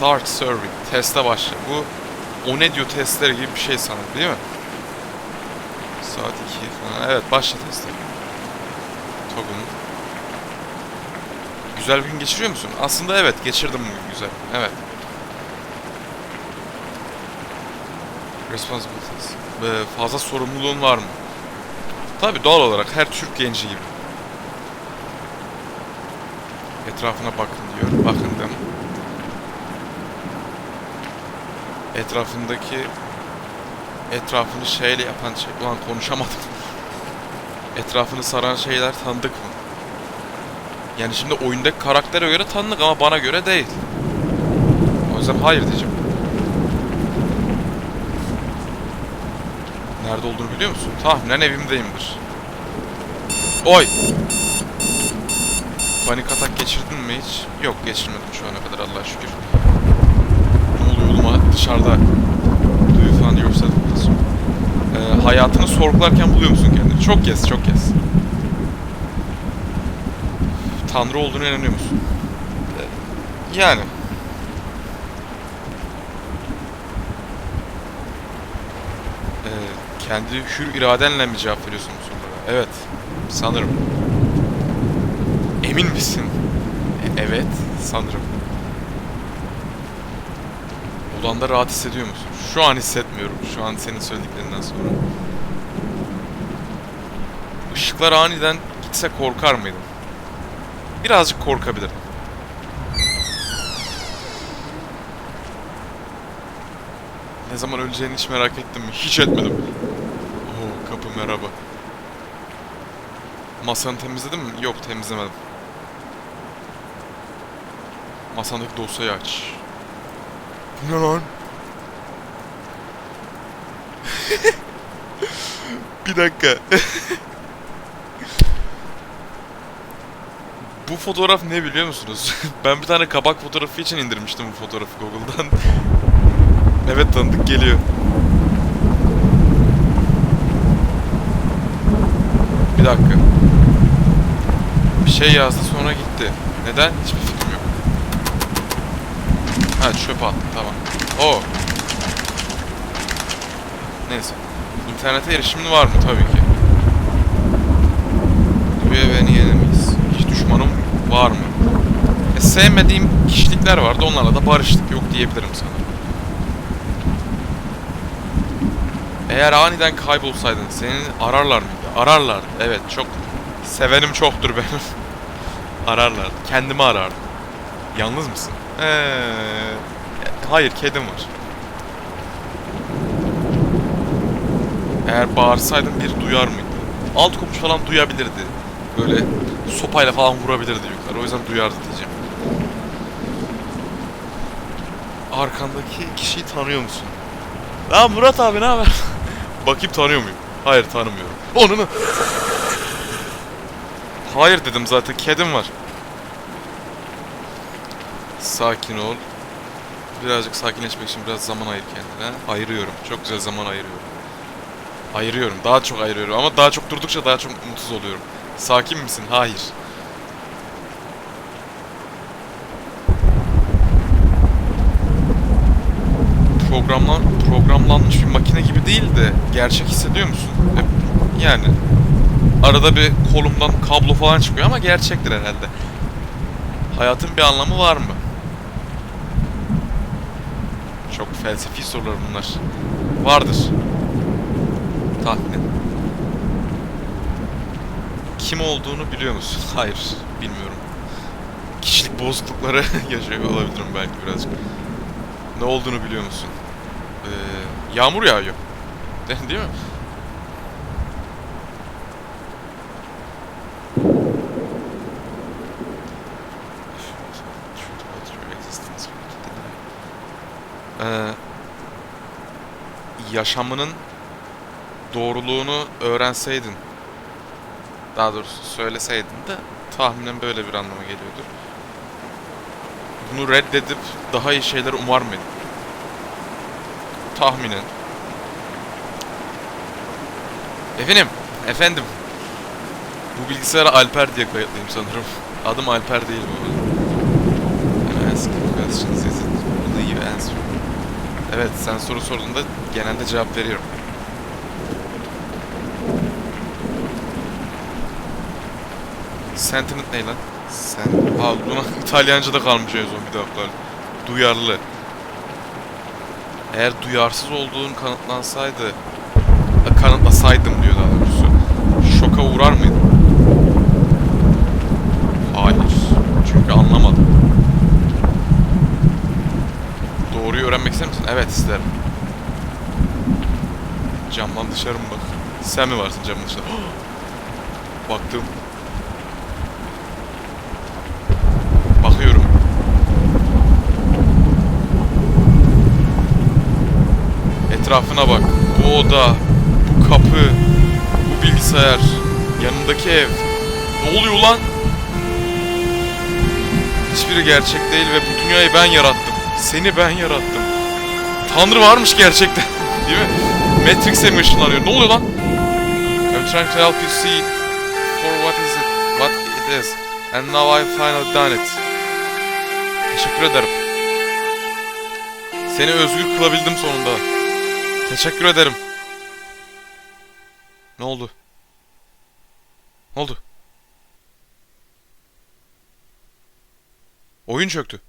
Start serving. Teste başla. Bu o ne diyor testleri gibi bir şey sanırım değil mi? Saat 2 falan. Evet başla testi. Togun. Güzel bir gün geçiriyor musun? Aslında evet geçirdim bugün güzel. Evet. Responsibilities. Ee, fazla sorumluluğun var mı? Tabi doğal olarak her Türk genci gibi. Etrafına bakın diyor. Bakın Etrafındaki etrafını şeyle yapan şey... Ulan konuşamadım. Etrafını saran şeyler tanıdık mı? Yani şimdi oyundaki karaktere göre tanıdık ama bana göre değil. O yüzden hayır diyeceğim. Nerede olduğunu biliyor musun? Tahminen evimdeyimdir. Oy! Panik atak geçirdin mi hiç? Yok geçirmedim şu ana kadar Allah'a şükür. Ne oluyor oğlum ha? Dışarıda? You find yourself ee, hayatını sorgularken buluyor musun kendini? Çok kez, çok kez. Tanrı olduğunu inanıyor musun? Ee, Yani. Ee, kendi hür iradenle mi cevap veriyorsun bu sorulara? Evet, sanırım. Emin misin? E- evet, sanırım. Odanda rahat hissediyor musun? Şu an hissetmiyorum. Şu an senin söylediklerinden sonra. Işıklar aniden gitse korkar mıydın? Birazcık korkabilirdim. Ne zaman öleceğini hiç merak ettim mi? Hiç etmedim. Oo kapı merhaba. Masanı temizledin mi? Yok temizlemedim. Masandaki dosyayı aç. Ne lan? bir dakika. bu fotoğraf ne biliyor musunuz? ben bir tane kabak fotoğrafı için indirmiştim bu fotoğrafı Google'dan. evet tanıdık geliyor. Bir dakika. Bir şey yazdı sonra gitti. Neden? Hiçbir fikrim. Ha çöp attı tamam. O. Neyse. İnternete erişimin var mı? Tabii ki. Üye beni yenemeyiz. Hiç düşmanım var mı? E, sevmediğim kişilikler vardı. Onlarla da barıştık. Yok diyebilirim sana. Eğer aniden kaybolsaydın seni ararlar mıydı? Ararlardı. Evet çok sevenim çoktur benim. ararlardı. Kendimi arardım. Yalnız mısın? Ee, hayır kedim var. Eğer bağırsaydım bir duyar mıydı? Alt komşu falan duyabilirdi. Böyle sopayla falan vurabilirdi yukarı. O yüzden duyardı diyeceğim. Arkandaki kişiyi tanıyor musun? Ya Murat abi ne haber? Bakayım tanıyor muyum? Hayır tanımıyorum. Onunu. Hayır dedim zaten kedim var. Sakin ol. Birazcık sakinleşmek için biraz zaman ayır kendine. Ayırıyorum. Çok güzel zaman ayırıyorum. Ayırıyorum. Daha çok ayırıyorum. Ama daha çok durdukça daha çok mutsuz oluyorum. Sakin misin? Hayır. Programlan programlanmış bir makine gibi değil de gerçek hissediyor musun? Hep, yani arada bir kolumdan kablo falan çıkıyor ama gerçektir herhalde. Hayatın bir anlamı var mı? Çok felsefi sorular bunlar. Vardır. Tahmin. Kim olduğunu biliyor musun? Hayır, bilmiyorum. Kişilik bozuklukları yaşıyor olabilirim belki birazcık. Ne olduğunu biliyor musun? Ee, yağmur yağıyor. De- Değil mi? Ee, yaşamının doğruluğunu öğrenseydin daha doğrusu söyleseydin de tahminen böyle bir anlama geliyordur. Bunu reddedip daha iyi şeyler umar mıydın? Tahminen. Efendim, efendim. Bu bilgisayara Alper diye kayıtlıyım sanırım. Adım Alper değil bu. Can I ask questions? Is it Evet sen soru sorduğunda genelde cevap veriyorum. Sentiment ne lan? Sen... Aa buna İtalyanca'da kalmış en son bir dakika. Duyarlı. Eğer duyarsız olduğun kanıtlansaydı... Kanıtlasaydım diyor daha doğrusu. Şoka uğrar mıydın? Öğrenmek ister misin? Evet isterim. Camdan dışarı mı bak? Sen mi varsın camın dışarı? Baktım. Bakıyorum. Etrafına bak. Bu oda, bu kapı, bu bilgisayar, yanındaki ev. Ne oluyor lan? Hiçbiri gerçek değil ve bu dünyayı ben yarattım. Seni ben yarattım. Tanrı varmış gerçekten. değil mi? Matrix'e mi ışınlanıyor? Ne oluyor lan? I'm trying to help you see for what is it, what it is. And now I've finally done it. Teşekkür ederim. Seni özgür kılabildim sonunda. Teşekkür ederim. Ne oldu? Ne oldu? Oyun çöktü.